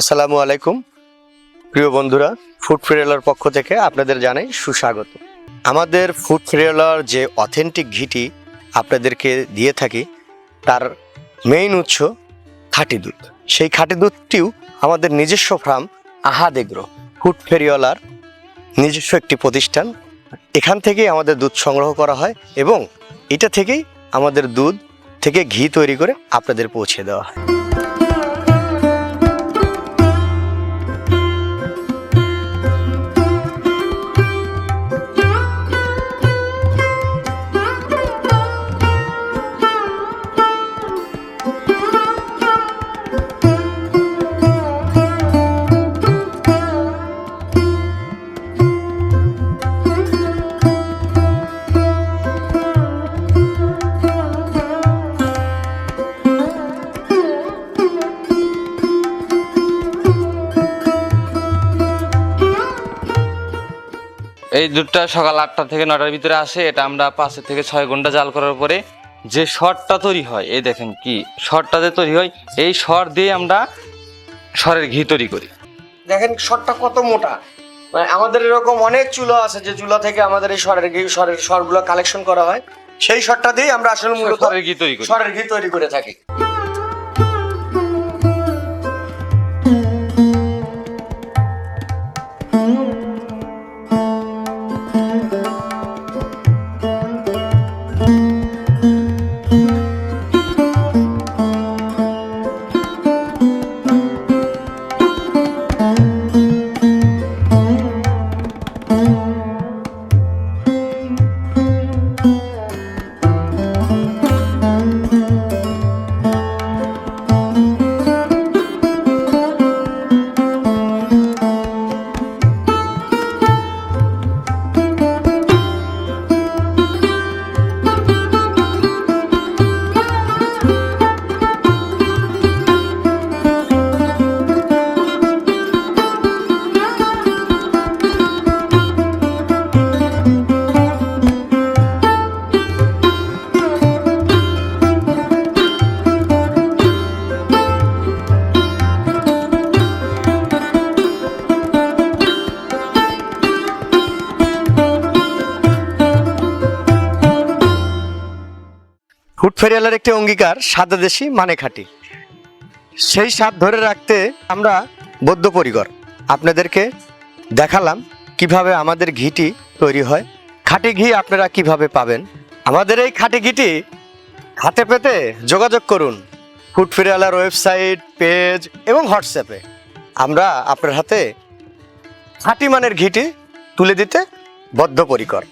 আসসালামু আলাইকুম। প্রিয় বন্ধুরা, ফুড ফ্রিয়েলার পক্ষ থেকে আপনাদের জানাই সুস্বাগত। আমাদের ফুড ফ্রিয়েলার যে অথেন্টিক ঘিটি আপনাদেরকে দিয়ে থাকি, তার মেইন উৎস খাঁটি দুধ। সেই খাঁটি দুধটিও আমাদের নিজস্ব ফার্ম আহাদেগ্র ফুড ফেরিওয়ালার নিজস্ব একটি প্রতিষ্ঠান। এখান থেকেই আমাদের দুধ সংগ্রহ করা হয় এবং এটা থেকেই আমাদের দুধ থেকে ঘি তৈরি করে আপনাদের পৌঁছে দেওয়া হয়। এই দুধটা সকাল আটটা থেকে নটার ভিতরে আসে এটা আমরা পাঁচের থেকে ছয় ঘণ্টা জাল করার পরে যে শর্টটা তৈরি হয় এই দেখেন কি শর্টটা যে তৈরি হয় এই শর্ট দিয়ে আমরা সরের ঘি তৈরি করি। দেখেন শরটা কত মোটা। মানে আমাদের এরকম অনেক চুলো আছে যে চুলা থেকে আমাদের এই সরের ঘি সরের সরগুলো কালেকশন করা হয়। সেই সরটা দিয়ে আমরা আসলে মূলত সরের ঘি তৈরি করি। সরের ঘি তৈরি করে থাকি। ফুড ফেরিয়ালের একটি অঙ্গীকার সাদা দেশি মানে খাঁটি। সেই স্বাদ ধরে রাখতে আমরা বদ্ধপরিকর আপনাদেরকে দেখালাম কীভাবে আমাদের ঘিটি তৈরি হয়। খাঁটি ঘি আপনারা কীভাবে পাবেন? আমাদের এই খাঁটি ঘিটি হাতে পেতে যোগাযোগ করুন ফুড ফেরিয়ালার ওয়েবসাইট, পেজ এবং হোয়াটসঅ্যাপে। আমরা আপনার হাতে খাঁটি মানের ঘিটি তুলে দিতে বদ্ধপরিকর